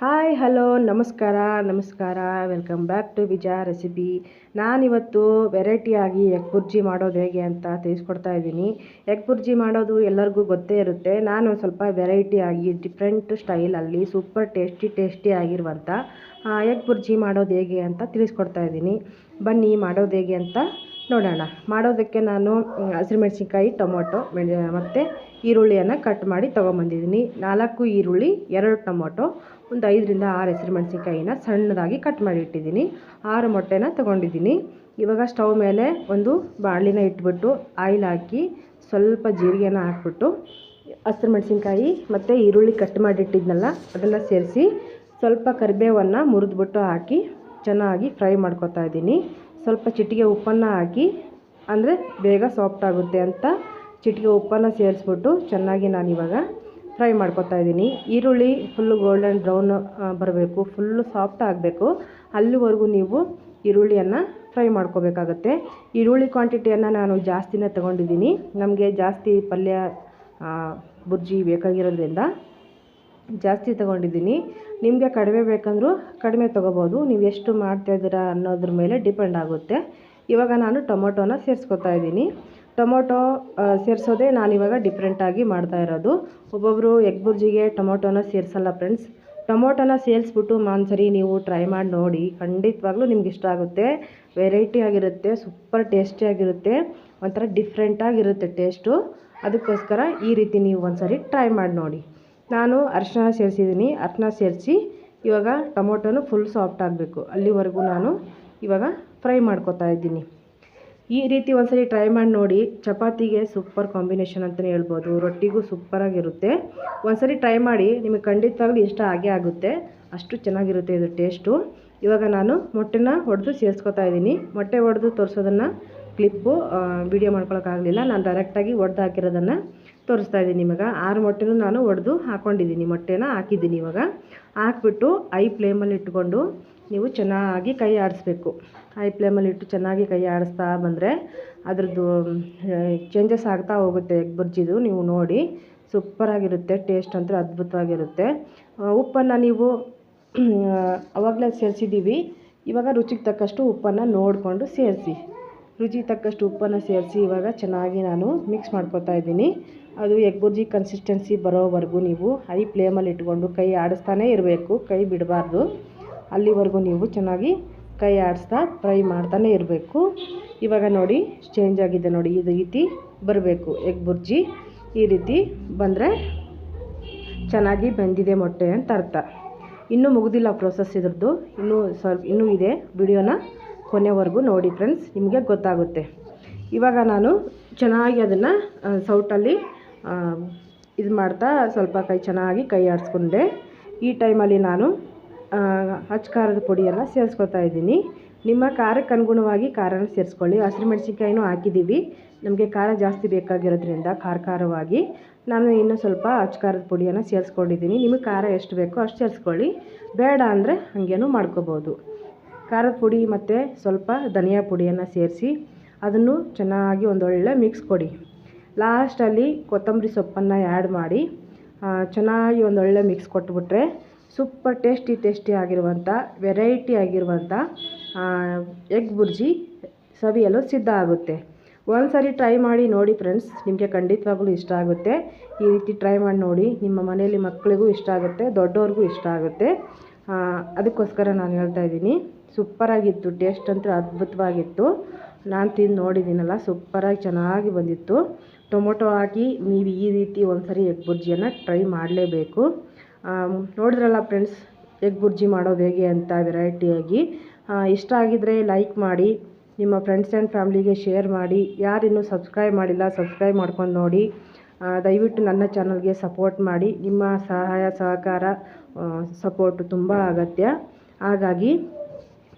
Hi, hello, ನಮಸ್ಕಾರ ನಮಸ್ಕಾರ. Welcome back to Vijaya recipe. ನಾನಿವತ್ತು ವೆರೈಟಿಯಾಗಿ ಎಗ್ ಬುರ್ಜಿ ಮಾಡೋದು ಹೇಗೆ ಅಂತ ತಿಳಿಸ್ಕೊಡ್ತಾ ಇದ್ದೀನಿ. ಎಗ್ ಬುರ್ಜಿ ಮಾಡೋದು ಎಲ್ಲರಿಗೂ ಗೊತ್ತೇ ಇರುತ್ತೆ. ನಾನು ಸ್ವಲ್ಪ ವೆರೈಟಿಯಾಗಿ ಡಿಫ್ರೆಂಟ್ ಸ್ಟೈಲಲ್ಲಿ ಸೂಪರ್ ಟೇಸ್ಟಿ ಟೇಸ್ಟಿ ಆಗಿರುವಂಥ ಎಗ್ ಬುರ್ಜಿ ಮಾಡೋದು ಹೇಗೆ ಅಂತ ತಿಳಿಸ್ಕೊಡ್ತಾ ಇದ್ದೀನಿ. ಬನ್ನಿ ಮಾಡೋದು ಹೇಗೆ ಅಂತ ನೋಡೋಣ. ಮಾಡೋದಕ್ಕೆ ನಾನು ಹಸಿಮೆಣ್ಸಿನ್ಕಾಯಿ ಟೊಮೊಟೊ ಮತ್ತು ಈರುಳ್ಳಿಯನ್ನು ಕಟ್ ಮಾಡಿ ತೊಗೊಂಬಂದಿದ್ದೀನಿ. ನಾಲ್ಕು ಈರುಳ್ಳಿ, ಎರಡು ಟೊಮೊಟೊ, ಒಂದು ಐದರಿಂದ ಆರು ಹಸಿಮೆಣ್ಸಿನ್ಕಾಯಿನ ಸಣ್ಣದಾಗಿ ಕಟ್ ಮಾಡಿ ಇಟ್ಟಿದ್ದೀನಿ. ಆರು ಮೊಟ್ಟೆನ ತೊಗೊಂಡಿದ್ದೀನಿ. ಇವಾಗ ಸ್ಟವ್ ಮೇಲೆ ಒಂದು ಬಾಣಲಿನ ಇಟ್ಬಿಟ್ಟು ಆಯಿಲ್ ಹಾಕಿ ಸ್ವಲ್ಪ ಜೀರಿಗೆನ ಹಾಕ್ಬಿಟ್ಟು ಹಸಿರುಮೆಣ್ಸಿನ್ಕಾಯಿ ಮತ್ತು ಈರುಳ್ಳಿ ಕಟ್ ಮಾಡಿಟ್ಟಿದ್ನಲ್ಲ ಅದನ್ನು ಸೇರಿಸಿ ಸ್ವಲ್ಪ ಕರಿಬೇವನ್ನು ಮುರಿದ್ಬಿಟ್ಟು ಹಾಕಿ ಚೆನ್ನಾಗಿ ಫ್ರೈ ಮಾಡ್ಕೊತಾ ಇದ್ದೀನಿ. ಸ್ವಲ್ಪ ಚಿಟಿಕೆ ಉಪ್ಪನ್ನು ಹಾಕಿ, ಅಂದರೆ ಬೇಗ ಸಾಫ್ಟ್ ಆಗುತ್ತೆ ಅಂತ ಚಿಟಿಕೆ ಉಪ್ಪನ್ನು ಸೇರಿಸ್ಬಿಟ್ಟು ಚೆನ್ನಾಗಿ ನಾನಿವಾಗ ಫ್ರೈ ಮಾಡ್ಕೊತಾ ಇದ್ದೀನಿ. ಈರುಳ್ಳಿ ಫುಲ್ಲು ಗೋಲ್ಡನ್ ಬ್ರೌನ್ ಬರಬೇಕು. ಫುಲ್ಲು ಸಾಫ್ಟ್ ಆಗಬೇಕು. ಅಲ್ಲಿವರೆಗೂ ನೀವು ಈರುಳ್ಳಿಯನ್ನು ಫ್ರೈ ಮಾಡ್ಕೋಬೇಕಾಗತ್ತೆ. ಈರುಳ್ಳಿ ಕ್ವಾಂಟಿಟಿಯನ್ನು ನಾನು ಜಾಸ್ತಿನೇ ತೊಗೊಂಡಿದ್ದೀನಿ. ನಮಗೆ ಜಾಸ್ತಿ ಪಲ್ಯ ಬುರ್ಜಿ ಬೇಕಾಗಿರೋದ್ರಿಂದ ಜಾಸ್ತಿ ತೊಗೊಂಡಿದ್ದೀನಿ. ನಿಮಗೆ ಕಡಿಮೆ ಬೇಕಂದರೂ ಕಡಿಮೆ ತೊಗೋಬೋದು. ನೀವು ಎಷ್ಟು ಮಾಡ್ತಾಯಿದ್ದೀರಾ ಅನ್ನೋದ್ರ ಮೇಲೆ ಡಿಪೆಂಡ್ ಆಗುತ್ತೆ. ಇವಾಗ ನಾನು ಟೊಮೊಟೊನ ಸೇರಿಸ್ಕೊತಾ ಇದ್ದೀನಿ. ಟೊಮೊಟೊ ಸೇರಿಸೋದೇ ಇವಾಗ ಡಿಫ್ರೆಂಟಾಗಿ ಮಾಡ್ತಾ ಇರೋದು. ಒಬ್ಬೊಬ್ಬರು ಎಗ್ ಬುರ್ಜಿಗೆ ಟೊಮೊಟೊನ ಸೇರಿಸಲ್ಲ ಫ್ರೆಂಡ್ಸ್ ಟೊಮೊಟೊನ ಸೇರಿಸ್ಬಿಟ್ಟು ಮಾನ್ಸರಿ ನೀವು ಟ್ರೈ ಮಾಡಿ ನೋಡಿ. ಖಂಡಿತವಾಗ್ಲೂ ನಿಮ್ಗೆ ಇಷ್ಟ ಆಗುತ್ತೆ. ವೆರೈಟಿ ಆಗಿರುತ್ತೆ ಸೂಪರ್ ಟೇಸ್ಟಿಯಾಗಿರುತ್ತೆ ಒಂಥರ ಡಿಫ್ರೆಂಟಾಗಿರುತ್ತೆ ಟೇಸ್ಟು ಅದಕ್ಕೋಸ್ಕರ ಈ ರೀತಿ ನೀವು ಒಂದ್ಸರಿ ಟ್ರೈ ಮಾಡಿ ನೋಡಿ. ನಾನು ಅರಿಶಿನ ಸೇರಿಸಿದ್ದೀನಿ ಅರಿಶಿನ ಸೇರಿಸಿ ಇವಾಗ ಟೊಮೊಟೊನು ಫುಲ್ ಸಾಫ್ಟ್ ಆಗಬೇಕು. ಅಲ್ಲಿವರೆಗೂ ನಾನು ಇವಾಗ ಫ್ರೈ ಮಾಡ್ಕೊತಾ ಇದ್ದೀನಿ. ಈ ರೀತಿ ಒಂದ್ಸರಿ ಟ್ರೈ ಮಾಡಿ ನೋಡಿ, ಚಪಾತಿಗೆ ಸೂಪರ್ ಕಾಂಬಿನೇಷನ್ ಅಂತಲೇ ಹೇಳ್ಬೋದು. ರೊಟ್ಟಿಗೂ ಸೂಪರಾಗಿರುತ್ತೆ ಒಂದ್ಸರಿ ಟ್ರೈ ಮಾಡಿ, ನಿಮಗೆ ಖಂಡಿತವಾಗ್ಲೂ ಇಷ್ಟ ಆಗೇ ಆಗುತ್ತೆ. ಅಷ್ಟು ಚೆನ್ನಾಗಿರುತ್ತೆ ಇದು ಟೇಸ್ಟು ಇವಾಗ ನಾನು ಮೊಟ್ಟೆನ ಹೊಡೆದು ಸೇರಿಸ್ಕೊತಾ ಇದ್ದೀನಿ. ಮೊಟ್ಟೆ ಹೊಡೆದು ತೋರಿಸೋದನ್ನು ಕ್ಲಿಪ್ಪು ವಿಡಿಯೋ ಮಾಡ್ಕೊಳಕ್ಕಾಗಲಿಲ್ಲ. ನಾನು ಡೈರೆಕ್ಟಾಗಿ ಒಡೆದು ಹಾಕಿರೋದನ್ನು ತೋರಿಸ್ತಾ ಇದ್ದೀನಿ ನಿಮಗೆ ಆರು ಮೊಟ್ಟೆನೂ ನಾನು ಒಡೆದು ಹಾಕ್ಕೊಂಡಿದ್ದೀನಿ ಮೊಟ್ಟೆನ ಹಾಕಿದ್ದೀನಿ ಇವಾಗ. ಹಾಕ್ಬಿಟ್ಟು ಐ ಫ್ಲೇಮಲ್ಲಿ ಇಟ್ಕೊಂಡು ನೀವು ಚೆನ್ನಾಗಿ ಕೈ ಆಡಿಸ್ಬೇಕು. ಐ ಫ್ಲೇಮಲ್ಲಿ ಇಟ್ಟು ಚೆನ್ನಾಗಿ ಕೈ ಆಡಿಸ್ತಾ ಬಂದರೆ ಅದ್ರದ್ದು ಚೇಂಜಸ್ ಆಗ್ತಾ ಹೋಗುತ್ತೆ ಎಗ್ ಬುರ್ಜಿದು. ನೀವು ನೋಡಿ ಸೂಪರಾಗಿರುತ್ತೆ ಟೇಸ್ಟ್ ಅಂತೂ ಅದ್ಭುತವಾಗಿರುತ್ತೆ. ಉಪ್ಪನ್ನು ನೀವು ಅವಾಗಲೇ ಸೇರಿಸಿದ್ದೀವಿ. ಇವಾಗ ರುಚಿಗೆ ತಕ್ಕಷ್ಟು ಉಪ್ಪನ್ನು ನೋಡಿಕೊಂಡು ಸೇರಿಸಿ. ರುಚಿಗೆ ತಕ್ಕಷ್ಟು ಉಪ್ಪನ್ನು ಸೇರಿಸಿ ಇವಾಗ ಚೆನ್ನಾಗಿ ನಾನು ಮಿಕ್ಸ್ ಮಾಡ್ಕೊತಾ ಇದ್ದೀನಿ. ಅದು ಎಗ್ ಬುರ್ಜಿ ಕನ್ಸಿಸ್ಟೆನ್ಸಿ ಬರೋವರೆಗೂ ನೀವು ಹೈ ಫ್ಲೇಮಲ್ಲಿ ಇಟ್ಕೊಂಡು ಕೈ ಆಡಿಸ್ತಾನೇ ಇರಬೇಕು, ಕೈ ಬಿಡಬಾರ್ದು. ಅಲ್ಲಿವರೆಗೂ ನೀವು ಚೆನ್ನಾಗಿ ಕೈ ಆಡಿಸ್ತಾ ಫ್ರೈ ಮಾಡ್ತಾನೆ ಇರಬೇಕು. ಇವಾಗ ನೋಡಿ ಚೇಂಜ್ ಆಗಿದೆ ನೋಡಿ, ಇದು ರೀತಿ ಬರಬೇಕು ಎಗ್ ಬುರ್ಜಿ. ಈ ರೀತಿ ಬಂದರೆ ಚೆನ್ನಾಗಿ ಬೆಂದಿದೆ ಮೊಟ್ಟೆ ಅಂತ ಅರ್ಥ. ಇನ್ನೂ ಮುಗಿದಿಲ್ಲ ಪ್ರೊಸೆಸ್ ಇದ್ರದ್ದು. ಇನ್ನೂ ಸ್ವಲ್ಪ, ಇನ್ನೂ ಇದೆ ವಿಡಿಯೋನ ಕೊನೆವರೆಗೂ ನೋಡಿ ಫ್ರೆಂಡ್ಸ್ ನಿಮಗೆ ಗೊತ್ತಾಗುತ್ತೆ. ಇವಾಗ ನಾನು ಚೆನ್ನಾಗಿ ಅದನ್ನು ಸೌಟಲ್ಲಿ ಇದು ಮಾಡ್ತಾ ಸ್ವಲ್ಪ ಕೈ ಚೆನ್ನಾಗಿ ಕೈ ಆಡಿಸ್ಕೊಂಡೆ. ಈ ಟೈಮಲ್ಲಿ ನಾನು ಹಚ್ ಖಾರದ ಪುಡಿಯನ್ನು ಸೇರಿಸ್ಕೊತಾ ಇದ್ದೀನಿ. ನಿಮ್ಮ ಖಾರಕ್ಕೆ ಅನುಗುಣವಾಗಿ ಖಾರನ ಸೇರಿಸ್ಕೊಳ್ಳಿ. ಹಸಿರುಮೆಣ್ಸಿನ್ಕಾಯಿನೂ ಹಾಕಿದ್ದೀವಿ. ನಮಗೆ ಖಾರ ಜಾಸ್ತಿ ಬೇಕಾಗಿರೋದ್ರಿಂದ ಖಾರ ಖಾರವಾಗಿ. ನಾನು ಇನ್ನೂ ಸ್ವಲ್ಪ ಹಚ್ ಖಾರದ ಪುಡಿಯನ್ನು ಸೇರಿಸ್ಕೊಂಡಿದ್ದೀನಿ. ನಿಮಗೆ ಖಾರ ಎಷ್ಟು ಬೇಕೋ ಅಷ್ಟು ಸೇರಿಸ್ಕೊಳ್ಳಿ. ಬೇಡ ಅಂದರೆ ಹಾಗೇನೂ ಮಾಡ್ಕೋಬೋದು. ಖಾರದ ಪುಡಿ ಮತ್ತು ಸ್ವಲ್ಪ ಧನಿಯಾ ಪುಡಿಯನ್ನು ಸೇರಿಸಿ, ಅದನ್ನು ಚೆನ್ನಾಗಿ ಒಂದೊಳ್ಳೆ ಮಿಕ್ಸ್ ಕೊಡಿ. ಲಾಸ್ಟಲ್ಲಿ ಕೊತ್ತಂಬರಿ ಸೊಪ್ಪನ್ನು ಆ್ಯಡ್ ಮಾಡಿ ಚೆನ್ನಾಗಿ ಒಂದೊಳ್ಳೆ ಮಿಕ್ಸ್ ಕೊಟ್ಬಿಟ್ರೆ ಸೂಪರ್ ಟೇಸ್ಟಿ ಟೇಸ್ಟಿ ಆಗಿರುವಂಥ ವೆರೈಟಿ ಆಗಿರುವಂಥ ಎಗ್ ಬುರ್ಜಿ ಸವಿಯಲು ಸಿದ್ಧ ಆಗುತ್ತೆ. ಒಂದು ಸಾರಿ ಟ್ರೈ ಮಾಡಿ ನೋಡಿ ಫ್ರೆಂಡ್ಸ್ ನಿಮಗೆ ಖಂಡಿತವಾಗ್ಲೂ ಇಷ್ಟ ಆಗುತ್ತೆ. ಈ ರೀತಿ ಟ್ರೈ ಮಾಡಿ ನೋಡಿ ನಿಮ್ಮ ಮನೆಯಲ್ಲಿ ಮಕ್ಕಳಿಗೂ ಇಷ್ಟ ಆಗುತ್ತೆ, ದೊಡ್ಡವ್ರಿಗೂ ಇಷ್ಟ ಆಗುತ್ತೆ. ಅದಕ್ಕೋಸ್ಕರ ನಾನು ಹೇಳ್ತಾ ಇದ್ದೀನಿ ಸೂಪರಾಗಿತ್ತು ಟೇಸ್ಟ್ ಅಂತೂ ಅದ್ಭುತವಾಗಿತ್ತು. ನಾನು ತಿಂದು ನೋಡಿದ್ದೀನಲ್ಲ ಸೂಪರಾಗಿ ಚೆನ್ನಾಗಿ ಬಂದಿತ್ತು. ಟೊಮೊಟೊ ಹಾಕಿ ನೀವು ಈ ರೀತಿ ಒಂದ್ಸರಿ ಎಗ್ ಬುರ್ಜಿಯನ್ನು ಟ್ರೈ ಮಾಡಲೇಬೇಕು. ನೋಡಿದ್ರಲ್ಲ ಫ್ರೆಂಡ್ಸ್, ಎಗ್ ಬುರ್ಜಿ ಮಾಡೋದು ಹೇಗೆ ಅಂತ ವೆರೈಟಿಯಾಗಿ ಇಷ್ಟ ಆಗಿದ್ರೆ ಲೈಕ್ ಮಾಡಿ, ನಿಮ್ಮ ಫ್ರೆಂಡ್ಸ್ ಆ್ಯಂಡ್ ಫ್ಯಾಮ್ಲಿಗೆ ಶೇರ್ ಮಾಡಿ, ಯಾರಿನ್ನೂ ಸಬ್ಸ್ಕ್ರೈಬ್ ಮಾಡಿಲ್ಲ ಸಬ್ಸ್ಕ್ರೈಬ್ ಮಾಡ್ಕೊಂಡು ನೋಡಿ ದಯವಿಟ್ಟು ನನ್ನ ಚಾನಲ್ಗೆ ಸಪೋರ್ಟ್ ಮಾಡಿ. ನಿಮ್ಮ ಸಹಾಯ, ಸಹಕಾರ ಸಪೋರ್ಟ್ ತುಂಬ ಅಗತ್ಯ. ಹಾಗಾಗಿ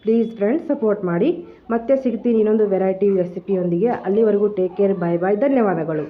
ಪ್ಲೀಸ್ ಫ್ರೆಂಡ್ಸ್ ಸಪೋರ್ಟ್ ಮಾಡಿ. ಮತ್ತೆ ಸಿಗ್ತೀನಿ ಇನ್ನೊಂದು ವೆರೈಟಿ ರೆಸಿಪಿಯೊಂದಿಗೆ ಅಲ್ಲಿವರೆಗೂ ಟೇಕ್ ಕೇರ್ ಬಾಯ್ ಬಾಯ್ ಧನ್ಯವಾದಗಳು.